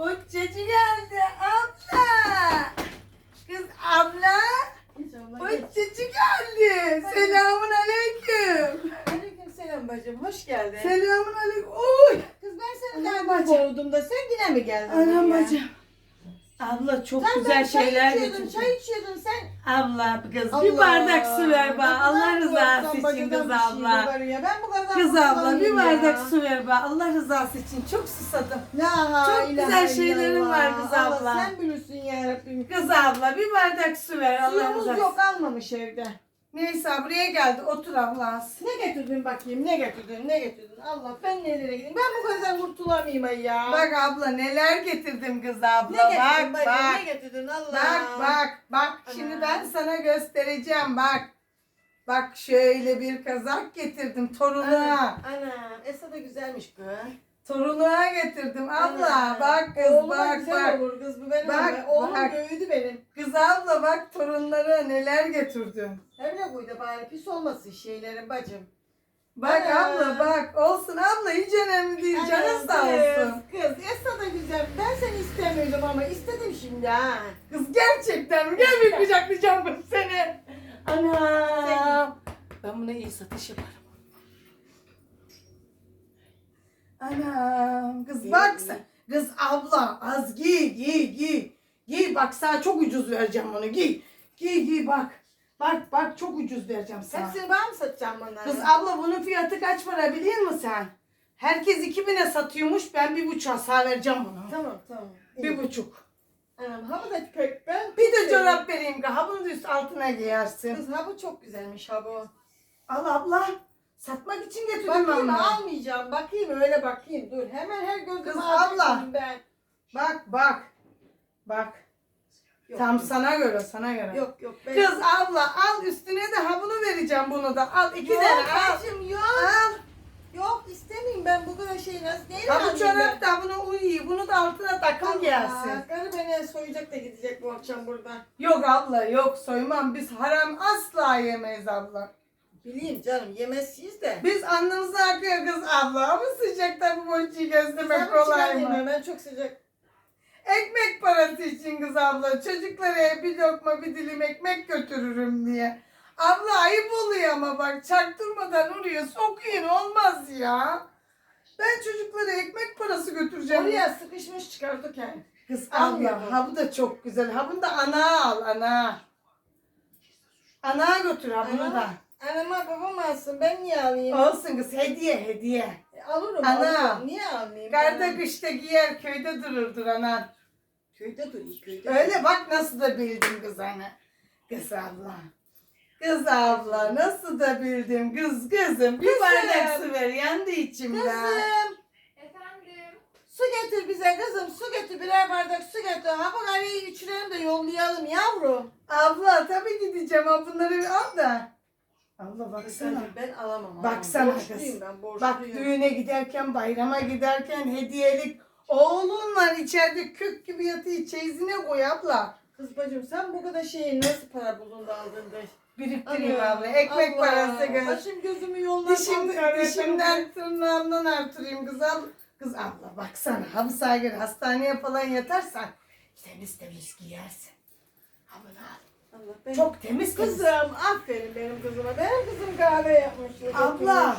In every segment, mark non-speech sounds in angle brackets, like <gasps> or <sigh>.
Uçacı geldi abla. Kız abla. Uçacı geldi. Selamun aleyküm. Aleyküm selam bacım. Hoş geldin. Selamun aleyküm. Oy. Kız ben seni nereden bacım. kovdum da sen yine mi geldin? Anam ya? bacım. Abla çok Sen güzel ben çay şeyler içiyordun, getirdi. Çay içiyordun sen. Abla kız Allah. bir bardak su ver bana. Ben Allah bu rızası kadar için kız bir şey abla. var ya. Ben bu kadar Kız abla bir bardak ya. su ver bana. Allah rızası için çok susadım. La Çok ilahe güzel şeylerim illallah. var kız abla. Allah sen bilirsin ya Rabbim. Kız abla bir bardak su ver Allah Suyumuz rızası. yok almamış evde. Neyse buraya geldi otur abla. Ne getirdin bakayım ne getirdin ne getirdin Allah ben nerelere gideyim ben bu kadar kurtulamayayım ay ya. Bak abla neler getirdim kız abla. ne getirdin bak bacım bak. ne getirdin Allah. Bak bak bak Ana. şimdi ben sana göstereceğim bak. Bak şöyle bir kazak getirdim torununa. Ana, ana Esa da güzelmiş kız. Torununa getirdim abla. Ana. Bak kız Oğluma bak güzel bak. olur kız bu benim. Bak, Bak, Oğlum bak. göğüdü benim. Kız abla bak torunlara neler getirdim. Hem de buydu bari pis olmasın şeylerin bacım. Bak Ana. abla bak olsun abla hiç önemli değil canın Ana, sağ kız, olsun. Kız Esa da güzel. Ben seni istemiyordum ama istedim şimdi ha. Kız gerçekten mi? Gel bir kucaklayacağım ben seni. Anam. Ben buna iyi satış yaparım. Anam. Kız İyi, bak sen. Kız abla az giy giy giy. Giy bak sana çok ucuz vereceğim bunu giy. Giy giy bak. Bak bak çok ucuz vereceğim sana. Hepsini ben mi satacağım bunları? Kız abla bunun fiyatı kaç para biliyor musun sen? Herkes 2000'e satıyormuş ben bir buçuğa sağ vereceğim bunu. Tamam tamam. Bir buçuk. Anam ha bu da pek ben. Bir de çorap vereyim ki ha bunu da üst altına giyersin. Kız ha bu çok güzelmiş ha bu. Al abla. Satmak için getirdim Bakayım ben bunu. almayacağım. Bakayım öyle bakayım. Dur hemen her gördüğümü Kız abla. Ben. Bak bak. Bak. Yok, Tam yok. sana göre sana göre. Yok yok. Ben... Kız abla al üstüne de ha bunu vereceğim bunu da. Al iki yok, tane al. bacım, yok. Al. Yok istemeyeyim ben bu kadar şey nasıl neyle Ha bu çorap da bunu uyuyor. Bunu da altına takım Allah, giyersin. Karı beni soyacak da gidecek bu akşam buradan. Yok abla yok soymam. Biz haram asla yemeyiz abla. Bileyim canım yemezsiniz de. Biz alnımızı akıyor kız abla. Ama sıcakta bu boşçuyu gözlemek kolay mı? ben, çok sıcak. Ekmek parası için kız abla. Çocuklara bir lokma bir dilim ekmek götürürüm diye. Abla ayıp oluyor ama bak çaktırmadan oraya sokuyun olmaz ya. Ben çocuklara ekmek parası götüreceğim. Oraya sıkışmış çıkardık yani. Kız abla ha bu da çok güzel. Ha bunu da ana al ana. Ana götür ha bunu da. Anama babam alsın ben niye alayım? Olsun kız hediye hediye. E, alırım Ana. alırım. Niye almayayım? Karda Ana. kışta giyer köyde dururdur anan. Köyde dur köyde. Öyle bak nasıl da bildim kız ana. Kız abla. Kız abla nasıl da bildim kız kızım. Bir Kızım. bardak su ver yandı içimden. Kızım Efendim. su getir bize kızım su getir birer bardak su getir. Ha bak arayı üçlerini de yollayalım yavrum. Abla tabii gideceğim ha bunları bir al da. Abla baksana. Kızım, Ben alamam. Baksana Borçluyum kız. ben borçluyum. Bak düğüne giderken bayrama giderken hediyelik oğlun var içeride kök gibi yatıyor çeyizine koy abla. Kız bacım sen bu kadar şeyi nasıl para buldun da aldın da? Biriktireyim Ana, abla. Ekmek Allah. parası göz. Başım gözümü yollar. Dişim, dişimden tırnağımdan artırayım kız al. Kız abla baksana hapishaneye gir hastaneye falan yatarsan temiz temiz giyersin. Bunu al. Allah, ben... Çok temiz temiz. Kızım aferin benim kızıma. Benim kızım kahve yapmış. Abla,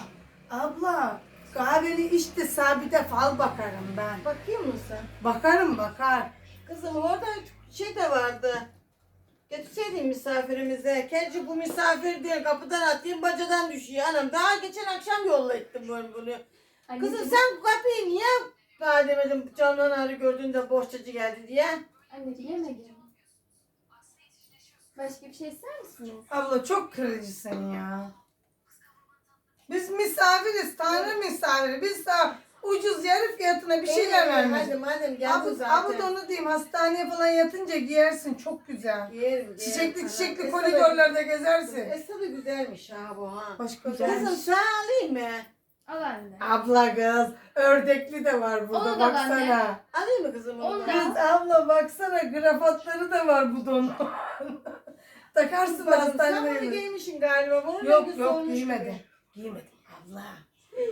abla kahveni içti sabite fal bakarım ben. Bakıyor musun sen? Bakarım bakar. Kızım orada şey de vardı. Getirseydin misafirimize. Gerçi bu misafir diye kapıdan atayım bacadan düşüyor. Anam daha geçen akşam yolla ettim ben bunu. Anneciğim, Kızım sen bu kapıyı niye daha demedim camdan ağrı gördüğünde boşçacı geldi diye. Anneciğim yemedim. Başka bir şey ister misiniz? Abla çok kırıcısın ya. Biz misafiriz, tanrı misafiri. Biz daha ucuz yarı fiyatına bir şeyler Ee, vermedik. Hadi madem geldi Abla, zaten. abla da onu diyeyim hastaneye falan yatınca giyersin çok güzel. Giyerim, giyerim. Çiçekli Ana, çiçekli Esra da- koridorlarda gezersin. Esra da güzelmiş ha bu ha. Başka Kızım sen alayım mı? Al anne. Abla kız, ördekli de var burada Onu da ben baksana. Alayım mı kızım onu? Onu da? da- Kız abla baksana grafatları da var bu donun. <laughs> Takarsın sen bunu hastaneye. giymişsin galiba. Bunun Yok rengi yok solmuş giymedim. gibi. Giymedim abla.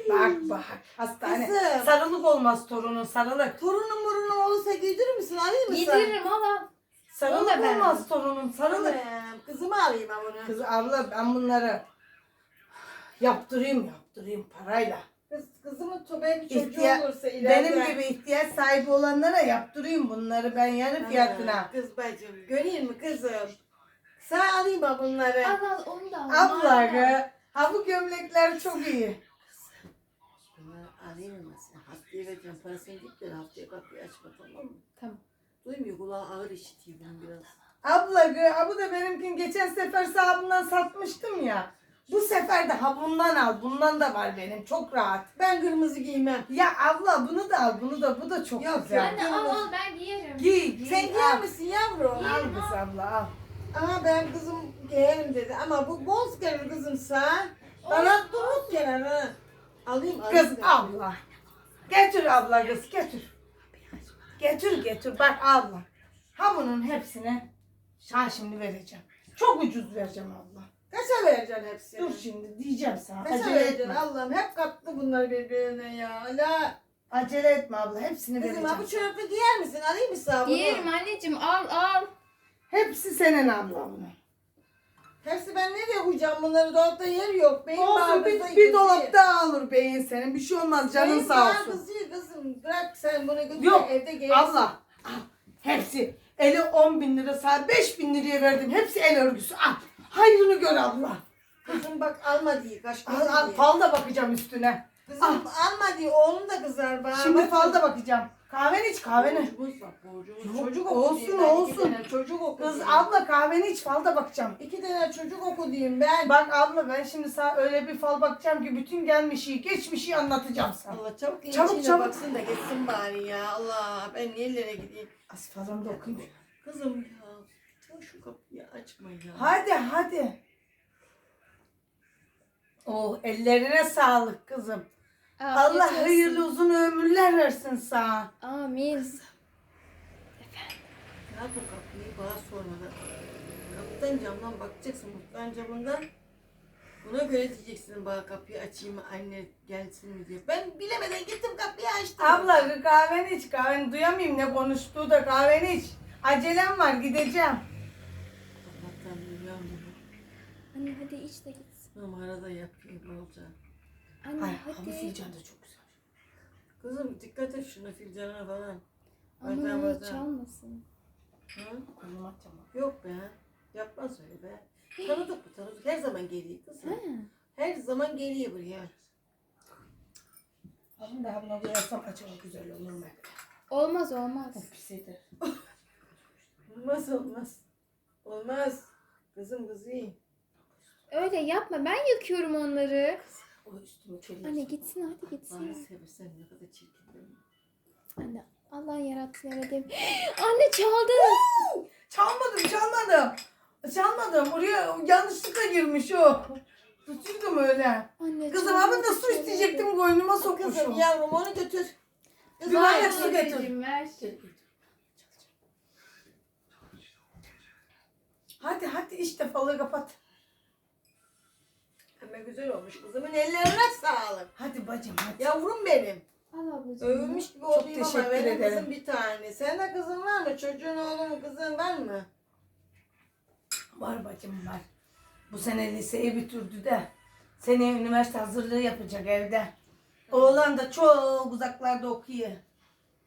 Bak bak hastane. Kızım. Sarılık olmaz torunun sarılık. Torunum morunum olursa giydirir misin? Alayım mı sen? Giydiririm al al. Sarılık da ben. olmaz torunun sarılık. Anam, Kızımı alayım ha bunu. Kız abla ben bunları yaptırayım yaptırayım parayla. Kız, kızımın to benim çocuğu İhtiya- olursa ileride. Benim gibi ihtiyaç sahibi olanlara yaptırayım bunları ben yarı Ana, fiyatına. Kız bacım göreyim mi kızım? Sen alayım ha bunları. Al al onu da al. Abla Al, al. gı, ha bu gömlekler çok iyi. Bunları alayım mı sen? Haftaya vereceğim parasını git de haftaya kapıyı açma tamam mı? Tamam. Duymuyor kulağı ağır işitiyor bunun biraz. Abla ha bu da benimkin geçen sefer sahibimden satmıştım ya. Bu sefer de ha bundan al. Bundan da var benim. Çok rahat. Ben kırmızı giymem. Ya abla bunu da al. Bunu da. Bu da çok Yok, güzel. Anne al al ben giyerim. Giy, giy. Sen giyer misin yavrum? Al kız abla al. Ama ben kızım giyerim dedi. Ama bu boz gelir kızımsa bana durut kenara. Alayım alayım. Kız dedi. abla. Getir abla kız getir. Getir getir bak abla. Ha bunun hepsini ha şimdi vereceğim. Çok ucuz vereceğim abla. Kaça vereceksin hepsini? Dur şimdi diyeceğim sana. Kaça Acele vereceksin etme. Allah'ım hep kattı bunlar birbirine ya. Allah. Acele etme abla. Hepsini Kızım ha bu vereceğim. çorapı giyer misin? Alayım mı sana bunu? Giyerim anneciğim al al. Hepsi senin abla bunun. Hepsi ben nereye koyacağım bunları? Dolapta yer yok. Benim Olsun bir, bir dolapta alır beyin senin. Bir şey olmaz canın Benim sağ olsun. kızı kızım. Bırak sen bunu götür Yok, evde giyersin. Abla al. Hepsi. Eli 10 bin lira sana 5 bin liraya verdim. Hepsi el örgüsü. Al. Hayrını gör abla. Kızım bak alma diye. Kaç Al, al fal da bakacağım üstüne. Kızım alma diye oğlum da kızar bana. Şimdi fal da bakacağım. Kahveni iç kahveni. Çocuk olsun, olsun. Çocuk oku Kız diyeyim. abla kahveni iç fal da bakacağım. İki tane çocuk oku diyeyim ben. Bak abla ben şimdi sana öyle bir fal bakacağım ki bütün gelmişi geçmişi anlatacağım sana. Allah çabuk Çabuk, çabuk çabuk. baksın da geçsin bari ya. Allah ben nerelere gideyim. Az falını da okuyayım. Kızım ya. Şu kapıyı açma ya. Hadi hadi. Oh ellerine sağlık kızım. Afiyet Allah olsun. hayırlı uzun ömürler versin sana. Amin. Bu kapıyı bana sormadan. Kapıdan camdan bakacaksın mutfağın camından. Buna göre diyeceksin bana kapıyı açayım mı anne gelsin mi diye. Ben bilemeden gittim kapıyı açtım. Abla kahveni iç kahveni duyamayayım ne konuştuğu da kahveni iç. Acelem var gideceğim. Allah'tan duyuyorum bunu. Anne hadi iç de gitsin. Numara da yapayım bolca. Anne Ay hadi. fincanı da çok güzel. Kızım dikkat et şuna filcana falan. Oradan. çalmasın. Hı? Kolum atacağım. Yok be. Yapmaz öyle be. Tanıdık bu tanıdık. Her zaman geliyor kızım. Ha. Her zaman geliyor buraya. Ama daha buna koyarsam acaba güzel olur mu? Olmaz olmaz. Çok pis eder. Olmaz olmaz. Olmaz. Kızım kızım. Öyle yapma ben yakıyorum onları. O üstümü çeliyor. Anne gitsin hadi Bana gitsin. seversen ne kadar çirkin değil mi? Anne Allah yarattı öyle <gasps> Anne çaldı. Çalmadım çalmadım. Çalmadım. Oraya yanlışlıkla girmiş o. Tuturdum öyle. Anne Kızım çaldı. abi da su isteyecektim koynuma sokmuşum. Kızım yavrum onu götür. Bir bardak Ver su getir. ver. Hadi hadi işte falı kapat. Ama güzel olmuş kızımın ellerine sağlık. Hadi bacım hadi. Yavrum benim. Al ablacığım. Övülmüş gibi Çok olayım ama teşekkür benim ederim. kızım bir tane. Senin de kızın var mı? Çocuğun oğlun kızın var mı? Var bacım var. Bu sene liseyi bitirdi de. Seneye üniversite hazırlığı yapacak evde. Oğlan da çok uzaklarda okuyor.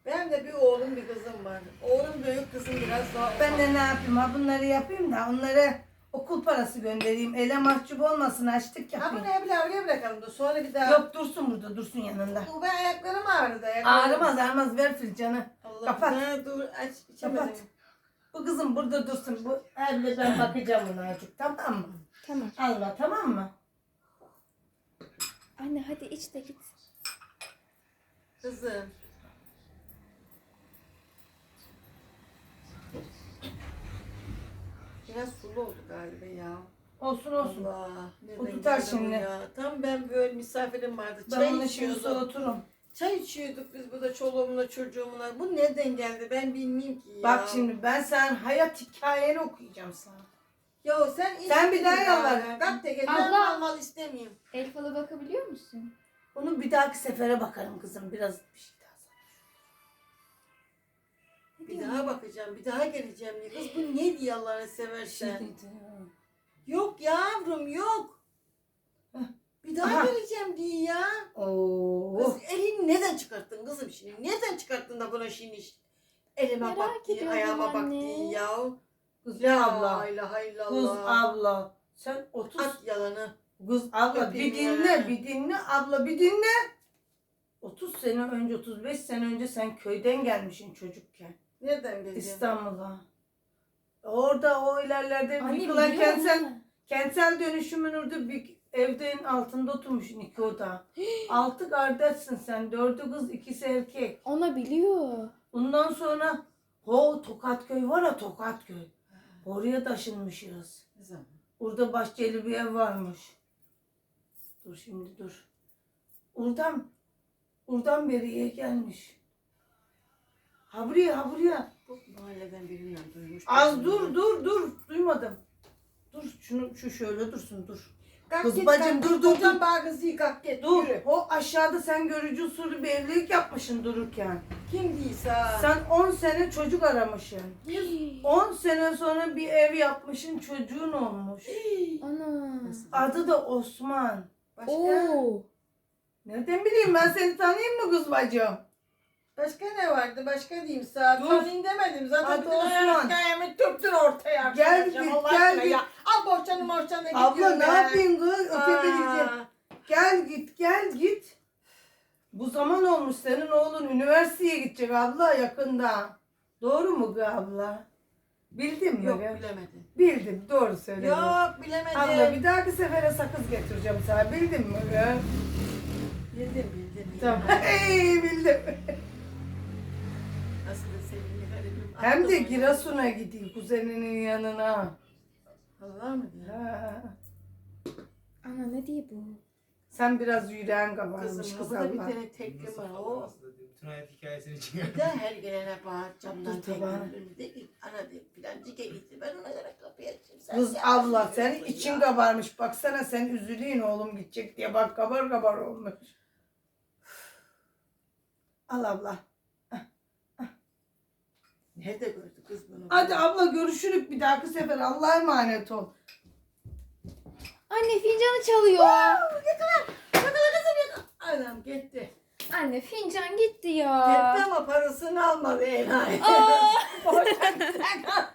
Benim de bir oğlum bir kızım var. Oğlum büyük kızım biraz daha Ben de ne yapayım ha bunları yapayım da onlara okul parası göndereyim. Ele mahcup olmasın açtık Ha yapayım. bunu evle oraya bırakalım da sonra bir daha. Yok dursun burada dursun yanında. Bu ben ayaklarım ağrıdı. Ayaklarım. Ağrımaz ağrımaz ver filcanı. Allah Kapat. Ha, dur aç içemedim. Kapat. Bu kızım burada dursun. Bu evde ben bakacağım buna azıcık tamam mı? Tamam. Allah tamam mı? Anne hadi iç de git. Kızım. Biraz sulu oldu galiba ya. Olsun olsun. Allah. nereden O tutar geldi bu şimdi. Ya. Tam ben böyle misafirim vardı. Ben Çay bunu şimdi içiyordum. soğuturum. Çay içiyorduk biz burada çoluğumla çocuğumla. Bu nereden geldi ben bilmiyorum ki ya. Bak şimdi ben sen hayat hikayeni okuyacağım sana. Yo sen Sen bir daha istedin yalvar. Kalk de gel. Ben mal mal istemiyorum. El falı bakabiliyor musun? Onu bir dahaki sefere bakarım kızım. Biraz bir şey daha sana. Bir daha bakacağım, bir daha geleceğim diye. Kız bu ne diye Allah'ını şey seversen. dedi. Yok yavrum yok. Bir daha Aha. geleceğim diye ya. Oo. Kız elini neden çıkarttın kızım şimdi? Neden çıkarttın da buna şimdi? Elime Merak bak diye, ayağıma bak anne. diye ya. Kız La abla. ilahe illallah. Kız abla. Sen 30 At yalanı. Kız abla Öpeyim bir ya. dinle, bir dinle abla bir dinle. 30 sene önce, 35 sene önce sen köyden gelmişsin çocukken. Nereden geleceğim? İstanbul'a. Orada o ilerlerde Anne yıkılan biliyor kentsel, musun? kentsel dönüşümün orada bir evdenin altında oturmuşsun iki oda. <gasps> Altı kardeşsin sen, dördü kız, ikisi erkek. Ona biliyor. Ondan sonra o Tokatköy var ya Tokatköy. Oraya taşınmışız. Ne zaman? Orada bahçeli bir ev varmış. Dur şimdi dur. Oradan, oradan beriye gelmiş. Ha buraya, ha buraya. Bu mahalleden birinden duymuş. Az dur, dur, dur. Duymadım. Dur, şunu, şu şöyle dursun, dur. Kalk Kız git, bacım, kalk dur, git. dur, dur. kızı yıkak git. Dur, Yürü. o aşağıda sen görücü usulü bir evlilik yapmışsın dururken. Kim değilse. Sen 10 sene çocuk aramışsın. 10 sene sonra bir ev yapmışsın, çocuğun olmuş. Ana. Adı da Osman. Başka? Oo. Nereden bileyim ben seni tanıyayım mı kız bacım? Başka ne vardı? Başka diyeyim sana. Dur. Tanıyın demedim. Zaten Hadi bütün Osman. hayat hikayemi tüptür ortaya. Gel git, Allah gel aşkına git. ya. Al borçanı borçanı Abla gidiyorum ne be. yapayım kız? Öpebileceğim. Aa, Gel git gel git. Bu zaman olmuş senin oğlun üniversiteye gidecek abla yakında. Doğru mu be abla? Bildin mi? Yok be? bilemedim. Bildim doğru söyledin. Yok bilemedim. Abla bir dahaki sefere sakız getireceğim sana bildin mi? be? Bildim bildim. Tamam. <laughs> Hey, bildim. Da sevimli garibim. Hem de. Giresun'a gidiyor kuzeninin yanına. Allah mı diyor? Ha. Ana ne diye bu? Sen biraz yüreğin kabarmış Kızım kız burada bir tane tekli var o. Bütün hayat hikayesini Bir çıkar. de her gelene bağır camdan Dur, tekli önünde ilk ana de filancı geliydi. Ben ona göre kapıyı açayım. Sen Kız ya- abla senin için kabarmış. Baksana sen üzülüyün oğlum gidecek diye. Bak kabar kabar olmuş. Al abla. Nerede gördü kız bunu? Hadi abla görüşürük bir dahaki sefer. Allah'a emanet ol. Anne fincanı çalıyor. Anam gitti. Anne fincan gitti ya. Gitti ama parasını almadı enayi. Aa. <laughs>